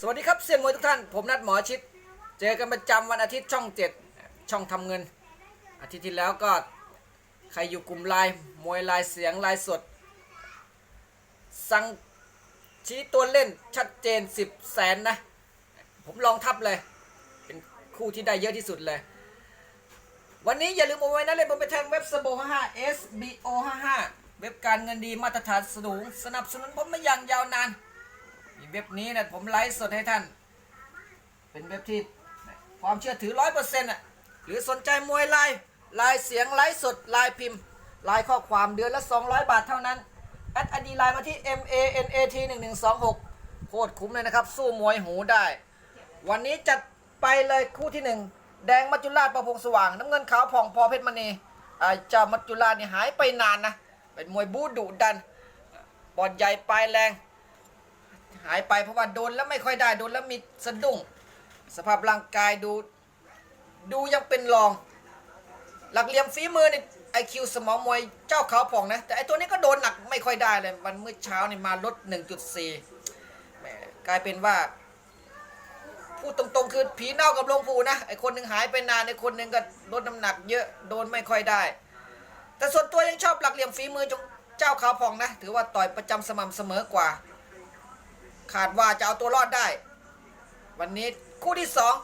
สวัสดีครับเซียนมวยทุกท่าน ผมนัดหมอชิด เจอกันประจำวันอาทิตย์ช่องเจ็ดช่องทำเงิน อาทิตย์ที่แล้วก็ใครอยู่กลุ่มไลน์มวยไลน์เสียงไลน์สด สั่งชี้ตัวเล่นชัดเจน 10แสนนะ ผมลองทับเลย เป็นคู่ที่ได้เยอะที่สุดเลย วันนี้อย่าลืมเอาไว้นะเลยผมไปแทงเว็บสโบ55 SBO 55เว็บการเงินดีมาตรฐานสูง สนับสนุนผมมาอย่างยาวนาน ว็บนี้นะผมไลฟ์สดให้ท่าน เป็นเว็บที่ความเชื่อถือร้อยเปอร์เซ็นต์อะหรือสนใจมวยไลฟ์ไลฟ์เสียงไลฟ์สดไลฟ์พิมพ์ไลฟ์ข้อความเดือนละ 200 บาทเท่านั้นแอดไอดีไลน์มาที่ M A N A T 1 1 2 6โคตรคุ้มเลยนะครับ สู้มวยหูได้ วันนี้จัดไปเลยคู่ที่หนึ่งแดงมัจจุราชประพงษ์สว่าง น้ำเงินขาวผ่องพอเพชรมณีอาเจ้ามัจจุราชนี่หายไปนานนะ เป็นมวยบูดุดันบอดใหญ่ปลายแรง หายไปเพราะว่าโดนแล้วไม่ค่อยได้โดนแล้วมีสะดุ้ง สภาพร่างกายดู ดูยังเป็นรอง หลักเหลี่ยมฝีมือนี่ไอคิวสมองมวยเจ้าเขาผ่องนะ แต่ไอตัวนี้ก็โดนหนักไม่ค่อยได้เลยวันเมื่อเช้านี่มาลด 1.4แหมกลายเป็นว่าพูดตรงๆคือผีเน่ากับลงปู่นะไอคนหนึ่งหายไปนานไอคนหนึ่งก็ลดน้ำหนักเยอะโดนไม่ค่อยได้ แต่ส่วนตัวยังชอบหลักเหลี่ยมฝีมือของเจ้าเขาผ่องนะ ถือว่าต่อยประจำสม่ำเสมอกว่า ขาดว่าจะเอาตัวรอดได้ วันนี้คู่ที่สอง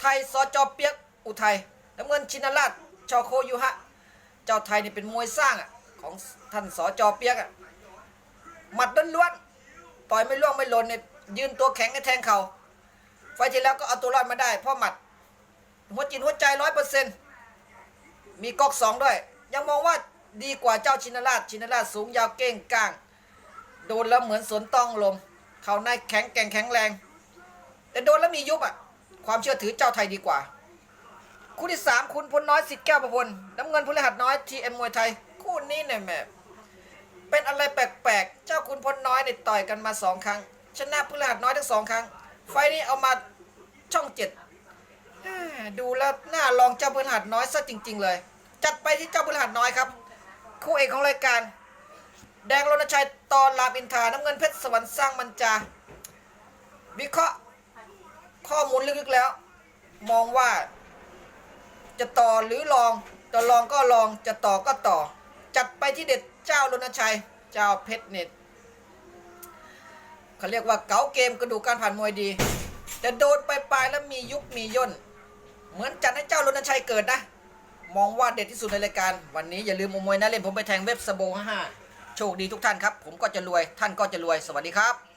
ไทยสจเปียกอุทัยน้ำเงินชินาราชชอโคยุฮะ เจ้าไทยนี่เป็นมวยสร้างอะของท่านสจเปียกอะหมัดล้วนๆต่อยไม่ล่วงไม่หล่นเนี่ยยืนตัวแข็งให้แทงเขาไฟที่แล้วก็เอาตัวรอดมาได้เพราะหมัด หัวจิตหัวใจร้อยเปอร์เซ็นต์มีก๊อกสองด้วย ยังมองว่าดีกว่าเจ้าชินาราชชินาราชสูงยาวเก้งก้าง โดนแล้วเหมือนสวนต้องลม เขาในแข็งแกร่งแข็งแรง แต่โดนแล้วมียุบอะ ความเชื่อถือเจ้าไทยดีกว่า คู่ที่สามคุณพลน้อยสิทธิ์แก้วประพลน้ำเงินพลหัดน้อยทีเอ็มมวยไทย คู่นี้เนี่ยแม่เป็นอะไรแปลกๆ เจ้าคุณพลน้อยเนี่ยต่อยกันมาสองครั้ง ชนะพลหัดน้อยทั้งสองครั้ง ไฟนี้เอามาช่องเจ็ดดูแล้วน่าลองเจ้าพลหัดน้อยซะจริง ๆ เลย จัดไปที่เจ้าพลหัดน้อยครับ คู่เอกของรายการ แดงรณชัยตอนรามอินทาน้ำเงินเพชรสวรรค์สร้างมันจา วิเคราะห์ข้อมูลลึกๆแล้ว มองว่า จะต่อหรือลองจะลองก็ลองจะต่อก็ต่อ จัดไปที่เด็ดเจ้ารณชัย เจ้าเพชรเน็ตเขาเรียกว่าเก๋าเกมกระดูกการผ่านมวยดี แต่โดนไปปลายแล้วมียุบมีย่น เหมือนจัดให้เจ้ารณชัยเกิดนะ มองว่าเด็ดที่สุดในรายการ วันนี้อย่าลืมอมวยนะเล่นผมไปแทงเว็บสโบห้า โชคดีทุกท่านครับ ผมก็จะรวยท่านก็จะรวยสวัสดีครับ